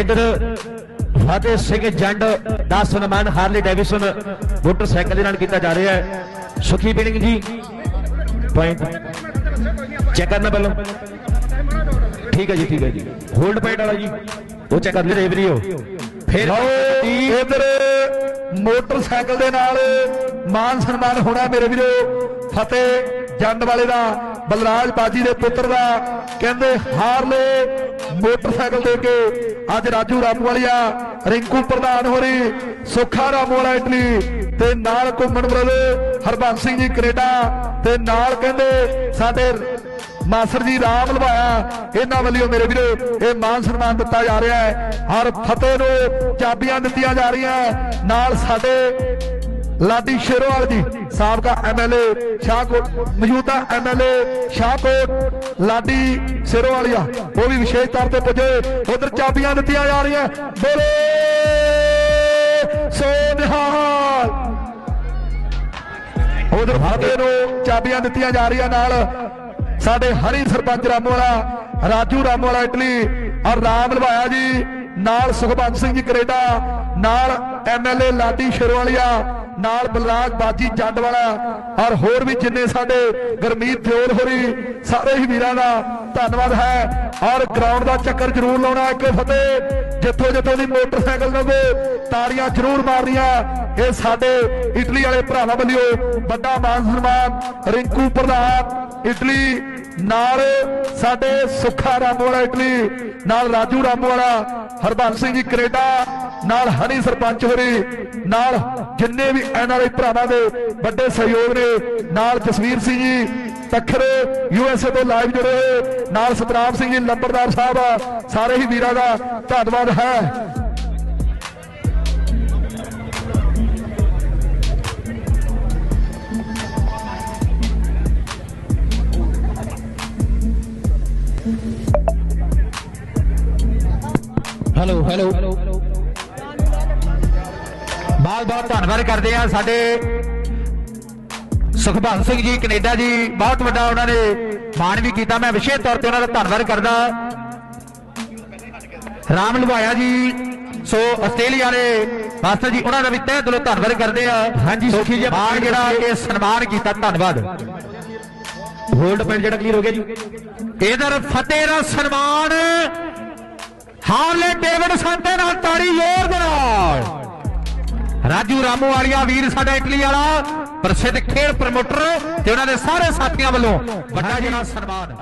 ਇਧਰ ਫਤਿਹ ਸਿੰਘ ਜੰਡ ਦਾ ਸਨਮਾਨ ਹਾਰਲੀ ਡੈਵਿਸਨ ਮੋਟਰਸਾਈਕਲ ਦੇ ਨਾਲ ਕੀਤਾ ਜਾ ਰਿਹਾ ਹੈ। ਸੁਖੀ ਬਿਲਿੰਗ ਜੀ ਪੁਆਇੰਟ ਚੈੱਕ ਕਰਨਾ ਪਹਿਲਾਂ ਠੀਕ ਹੈ ਜੀ, ਠੀਕ ਹੈ ਜੀ। ਹੋਲਡ ਪੁਆਇੰਟ ਵਾਲਾ ਜੀ। ਉਹ ਚੈੱਕ ਕਰ ਲੈ ਰੇਵਰੀ ਫਿਰ ਇਧਰ ਮੋਟਰਸਾਈਕਲ ਦੇ ਨਾਲ ਮਾਨ ਸਨਮਾਨ ਹੋਣਾ ਮੇਰੇ ਵੀਰੋ। ਫਤਿਹ ਜੰਡ ਵਾਲੇ ਦਾ ਬਲਰਾਜ ਬਾਜੀ ਦੇ ਪੁੱਤਰ ਦਾ, ਕਹਿੰਦੇ ਹਾਰਲੇ ਮੋਟਰਸਾਈਕਲ ਦੇ ਕੇ ਅੱਜ ਰਾਜੂ ਰਾਮੂ ਵਾਲੀਆ ਰਿੰਕੂ ਪ੍ਰਧਾਨ ਹੋਰੀ ਸੁਖਾ ਰਾਮੂ ਵਾਲਾ ਇਟਲੀ ਤੇ ਨਾਲ ਘੁੰਮਣ ਬਰਦਰ ਹਰਬੰਸ ਸਿੰਘ ਜੀ ਕੈਨੇਡਾ, ਤੇ ਨਾਲ ਕਹਿੰਦੇ ਸਾਡੇ ਮਾਸਰ ਜੀ ਰਾਮ ਲਵਾਇਆ, ਇਹਨਾਂ ਵੱਲੋਂ ਮੇਰੇ ਵੀਰੋ, ਇਹ ਮਾਨ ਸਨਮਾਨ ਦਿੱਤਾ ਜਾ ਰਿਹਾ ਹੈ। ਹਰ ਫਤਿਹ ਨੂੰ ਚਾਬੀਆਂ ਦਿੱਤੀਆਂ ਜਾ ਰਹੀਆਂ, ਨਾਲ ਸਾਡੇ ਲਾਡੀ ਸ਼ੇਰੋਵਾਲ ਜੀ, ਸਾਬਕਾ ਐਮਐਲਏ ਸ਼ਾਹਕੋਟ, ਮੌਜੂਦਾ ਐਮਐਲਏ ਸ਼ਾਹਕੋਟ, ਲਾਡੀ ਸ਼ੇਰੋਵਾਲੀਆ, ਉਹ ਵੀ ਵਿਸ਼ੇਸ਼ ਤੌਰ ਤੇ ਪੁੱਜੇ। ਉਧਰ ਚਾਬੀਆਂ ਦਿੱਤੀਆਂ ਜਾ ਰਹੀਆਂ। ਬੋਲੇ! ਸੋ ਨਿਹਾਲ। ਉਧਰ ਫਤਿਹ ਨੂੰ ਚਾਬੀਆਂ ਦਿੱਤੀਆਂ ਜਾ ਰਹੀਆਂ ਨਾਲ ਸਾਡੇ ਹਰੀ ਸਰਪੰਚ ਰਾਮੋ ਵਾਲਾ ਰਾਜੂ ਰਾਮੋ ਵਾਲਾ ਇਟਲੀ ਔਰ ਰਾਮ ਲਵਾਇਆ ਜੀ, ਨਾਲ ਸੁਖਬੰਦ ਸਿੰਘ ਜੀ ਕੈਨੇਡਾ ਨਾਲ ਐਮਐਲਏ ਲਾਡੀ ਸ਼ੇਰੋਵਾਲੀਆ ਨਾਲ ਬਲਰਾਜ ਬਾਜੀ ਜੱਟ ਵਾਲਾ ਔਰ ਹੋਰ ਵੀ ਜਿੰਨੇ ਸਾਡੇ ਗਰਮੀਤ ਦਿਓਲ ਹੋਰੀ, ਸਾਰੇ ਹੀ ਵੀਰਾਂ ਦਾ ਧੰਨਵਾਦ ਹੈ। ਔਰ ਗਰਾਊਂਡ ਦਾ ਚੱਕਰ ਜ਼ਰੂਰ ਲਾਉਣਾ ਇੱਕ ਫਤਿਹ। ਜਿੱਥੋਂ ਜਿੱਥੋਂ ਦੀ ਮੋਟਰਸਾਈਕਲ ਲੰਘੇ ਤਾੜੀਆਂ ਜ਼ਰੂਰ ਮਾਰਨੀਆਂ। ਇਹ ਸਾਡੇ ਇਟਲੀ ਵਾਲੇ ਭਰਾਵਾਂ ਵੱਲੋਂ ਵੱਡਾ ਮਾਨ ਸਨਮਾਨ ਰਿੰਕੂ ਪ੍ਰਧਾਨ, ਇਟਲੀ ਨਾਲ ਸਾਡੇ ਸੁੱਖਾ ਰਾਮੋ ਵਾਲਾ ਇਟਲੀ, ਨਾਲ ਰਾਜੂ ਰਾਮੋ ਵਾਲਾ, ਹਰਬੰਸ ਸਿੰਘ ਜੀ ਕੈਨੇਡਾ, ਨਾਲ ਹਨੀ ਸਰਪੰਚ ਹੋਰੀ, ਨਾਲ ਜਿੰਨੇ ਵੀ ਐਨਆਰਆਈ ਭਰਾਵਾਂ ਦੇ ਵੱਡੇ ਸਹਿਯੋਗ ਨੇ, ਨਾਲ ਜਸਵੀਰ ਸਿੰਘ ਜੀ ਤਖਰ ਯੂਐਸਏ ਤੋਂ ਲਾਈਵ ਜੁੜੇ ਹੋਏ, ਨਾਲ ਸਤਰਾਮ ਸਿੰਘ ਜੀ ਲੰਬਰਦਾਰ ਸਾਹਿਬ ਸਾਰੇ ਹੀ ਵੀਰਾਂ ਦਾ ਧੰਨਵਾਦ ਹੈ। ਹੈਲੋ ਹੈਲੋ ਬਹੁਤ ਬਹੁਤ ਧੰਨਵਾਦ ਕਰਦੇ ਆ ਸਾਡੇ ਸੁਖਬੰਦ ਸਿੰਘ ਜੀ ਕੈਨੇਡਾ ਜੀ। ਬਹੁਤ ਵੱਡਾ ਉਹਨਾਂ ਨੇ ਮਾਣ ਵੀ ਕੀਤਾ। ਮੈਂ ਵਿਸ਼ੇਸ਼ ਤੌਰ ਤੇ ਉਹਨਾਂ ਦਾ ਧੰਨਵਾਦ ਕਰਦਾ। ਰਾਮ ਲਵਾਇਆ ਜੀ। ਸੋ ਆਸਟ੍ਰੇਲੀਆ ਵਾਲੇ ਮਾਸਟਰ ਜੀ ਉਹਨਾਂ ਦਾ ਵੀ ਤਹਿ ਦਿਲੋਂ ਧੰਨਵਾਦ ਕਰਦੇ ਆ ਹਾਂਜੀ ਸੁਖੀ ਜੀ ਮਾਣ ਜਿਹੜਾ ਇਹ ਸਨਮਾਨ ਕੀਤਾ ਧੰਨਵਾਦ। ਹੋਲਡ ਪੁਆਇੰਟ ਜਿਹੜਾ ਕਲੀਅਰ ਹੋ ਗਿਆ ਜੀ। ਇਧਰ ਫਤਿਹ ਦਾ ਸਨਮਾਨ ਹਾਰਲੇ ਡੇਵਿਡ ਸੰਤੇ ਨਾਲ ਤਾੜੀ ਜ਼ੋਰ ਦੇ ਨਾਲ। ਰਾਜੂ ਰਾਮੂ ਵਾਲੀਆ ਵੀਰ ਸਾਡਾ ਇਟਲੀ ਵਾਲਾ ਪ੍ਰਸਿੱਧ ਖੇਡ ਪ੍ਰਮੋਟਰ ਤੇ ਉਹਨਾਂ ਦੇ ਸਾਰੇ ਸਾਥੀਆਂ ਵੱਲੋਂ ਵੱਡਾ ਜਿਹੜਾ ਸਨਮਾਨ।